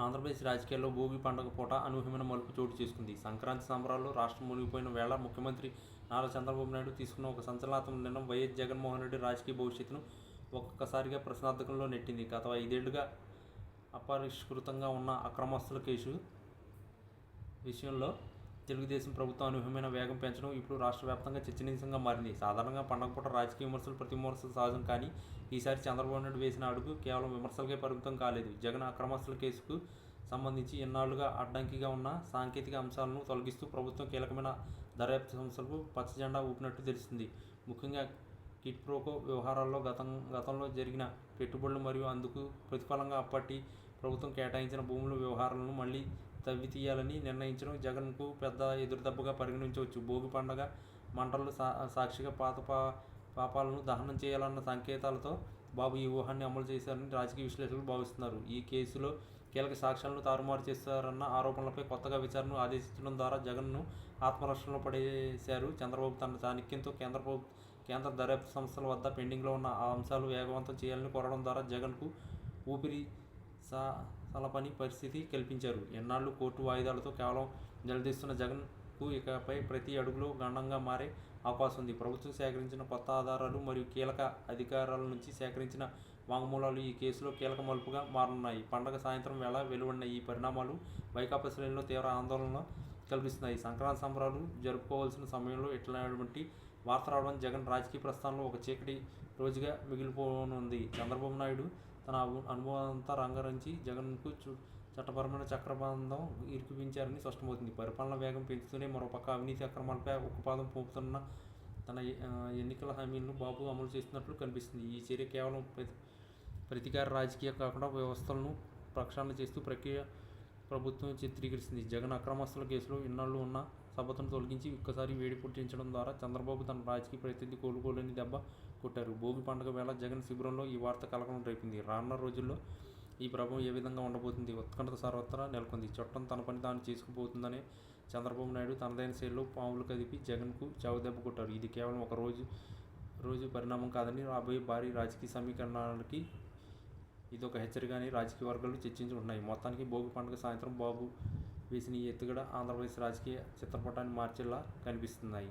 ఆంధ్రప్రదేశ్ రాజకీయాల్లో భోగి పండుగ పూట అనూహ్యమైన మలుపు చోటు చేసుకుంది. సంక్రాంతి సంబరాల్లో రాష్ట్రం మునిగిపోయిన వేళ ముఖ్యమంత్రి నారా చంద్రబాబు నాయుడు తీసుకున్న ఒక సంచలనాత్మక నిర్ణయం వైఎస్ జగన్మోహన్ రెడ్డి రాజకీయ భవిష్యత్తును ఒక్కొక్కసారిగా ప్రశ్నార్థకంలో నెట్టింది. గత ఐదేళ్ళుగా అపరిష్కృతంగా ఉన్న అక్రమస్తుల కేసు విషయంలో తెలుగుదేశం ప్రభుత్వం అనూహ్యమైన వేగం పెంచడం ఇప్పుడు రాష్ట్ర వ్యాప్తంగా చర్చనీయాంశంగా మారింది. సాధారణంగా పండగ పూట రాజకీయ విమర్శలు ప్రతి విమర్శలు సహజం కానీ ఈసారి చంద్రబాబు నాయుడు వేసిన అడుగు కేవలం విమర్శలకే పరిమితం కాలేదు. జగన్ అక్రమస్తుల కేసుకు సంబంధించి ఎన్నాళ్ళుగా అడ్డంకిగా ఉన్న సాంకేతిక అంశాలను తొలగిస్తూ ప్రభుత్వం కీలకమైన దర్యాప్తు సంస్థలకు పచ్చజెండా ఊపినట్టు తెలిసింది ముఖ్యంగా కిట్ ప్రోకో వ్యవహారాల్లో గతం గతంలో జరిగిన పెట్టుబడులు మరియు అందుకు ప్రతిఫలంగా అప్పటి ప్రభుత్వం కేటాయించిన భూముల వ్యవహారాలను మళ్ళీ తవ్వి తీయాలని నిర్ణయించడం జగన్కు పెద్ద ఎదురుదెబ్బగా పరిగణించవచ్చు. భోగి పండగ మంటలు సా సాక్షిగా పాత పా పాపాలను దహనం చేయాలన్న సంకేతాలతో బాబు ఈ వ్యూహాన్ని అమలు చేశారని రాజకీయ విశ్లేషకులు భావిస్తున్నారు. ఈ కేసులో కీలక సాక్ష్యాలను తారుమారు చేశారన్న ఆరోపణలపై కొత్తగా విచారణను ఆదేశించడం ద్వారా జగన్ను ఆత్మరక్షణలో పడేశారు. చంద్రబాబు తన చాణక్యంతో కేంద్ర ప్రభు కేంద్ర దర్యాప్తు సంస్థల వద్ద పెండింగ్లో ఉన్న ఆ అంశాలు వేగవంతం చేయాలని కోరడం ద్వారా జగన్కు ఊపిరి సా సలపని పరిస్థితి కల్పించారు. ఎన్నాళ్ళు కోర్టు వాయిదాలతో కేవలం నిలదీస్తున్న జగన్కు ఇకపై ప్రతి అడుగులో గండంగా మారే అవకాశం ఉంది. ప్రభుత్వం సేకరించిన కొత్త ఆధారాలు మరియు కీలక అధికారాల నుంచి సేకరించిన వాంగ్మూలాలు ఈ కేసులో కీలక మలుపుగా మారనున్నాయి. పండగ సాయంత్రం వేళ వెలువడిన ఈ పరిణామాలు వైకాపా శ్రేణిలో తీవ్ర ఆందోళన కల్పిస్తున్నాయి సంక్రాంతి సంబరాలు జరుపుకోవాల్సిన సమయంలో ఇట్లాంటి వార్త రావడం జగన్ రాజకీయ ప్రస్థానంలో ఒక చీకటి రోజుగా మిగిలిపోనుంది. చంద్రబాబు నాయుడు తన అను- అనుభవంతా రంగరించి జగన్కు చట్టపరమైన చక్రబంధం ఇరికిపించారని స్పష్టమవుతుంది. పరిపాలన వేగం పెంచుతూనే మరోపక్క అవినీతి అక్రమాలపై ఉక్కుపాదం పోపుతున్న తన ఎన్నికల హామీలను బాబు అమలు చేస్తున్నట్లు కనిపిస్తుంది. ఈ చర్య కేవలం ప్రతి ప్రతీకార రాజకీయ కాకుండా వ్యవస్థలను ప్రక్షాళన చేస్తూ ప్రక్రియ ప్రభుత్వం చిత్రీకరిస్తుంది. జగన్ అక్రమస్తుల కేసులో ఇన్నాళ్ళు ఉన్న సభతను తొలగించి ఒక్కసారి వేడి పుట్టించడం ద్వారా చంద్రబాబు తన రాజకీయ ప్రతినిధి కోలుకోలేని దెబ్బ కొట్టారు. భోగి పండుగ వేళ జగన్ శిబిరంలో ఈ వార్త కలకలం రేపింది. రానున్న రోజుల్లో ఈ ప్రభావం ఏ విధంగా ఉండబోతుంది? ఉత్కంఠ సర్వత్రా నెలకొంది. చట్టం తన పని తాను చేసుకుపోతుందని చంద్రబాబు నాయుడు తనదైన శైలిలో పాములు కదిపి జగన్కు చావుదెబ్బ కొట్టారు. ఇది కేవలం ఒక రోజు రోజు పరిణామం కాదని రాబోయే భారీ రాజకీయ సమీకరణాలకి ఇది ఒక హెచ్చరికని రాజకీయ వర్గాలు చర్చించుకుంటున్నాయి మొత్తానికి భోగి పండుగ సాయంత్రం బాబు వేసిన ఈ ఎత్తుగడ ఆంధ్రప్రదేశ్ రాజకీయ చిత్రపటాన్ని మార్చేలా కనిపిస్తున్నాయి.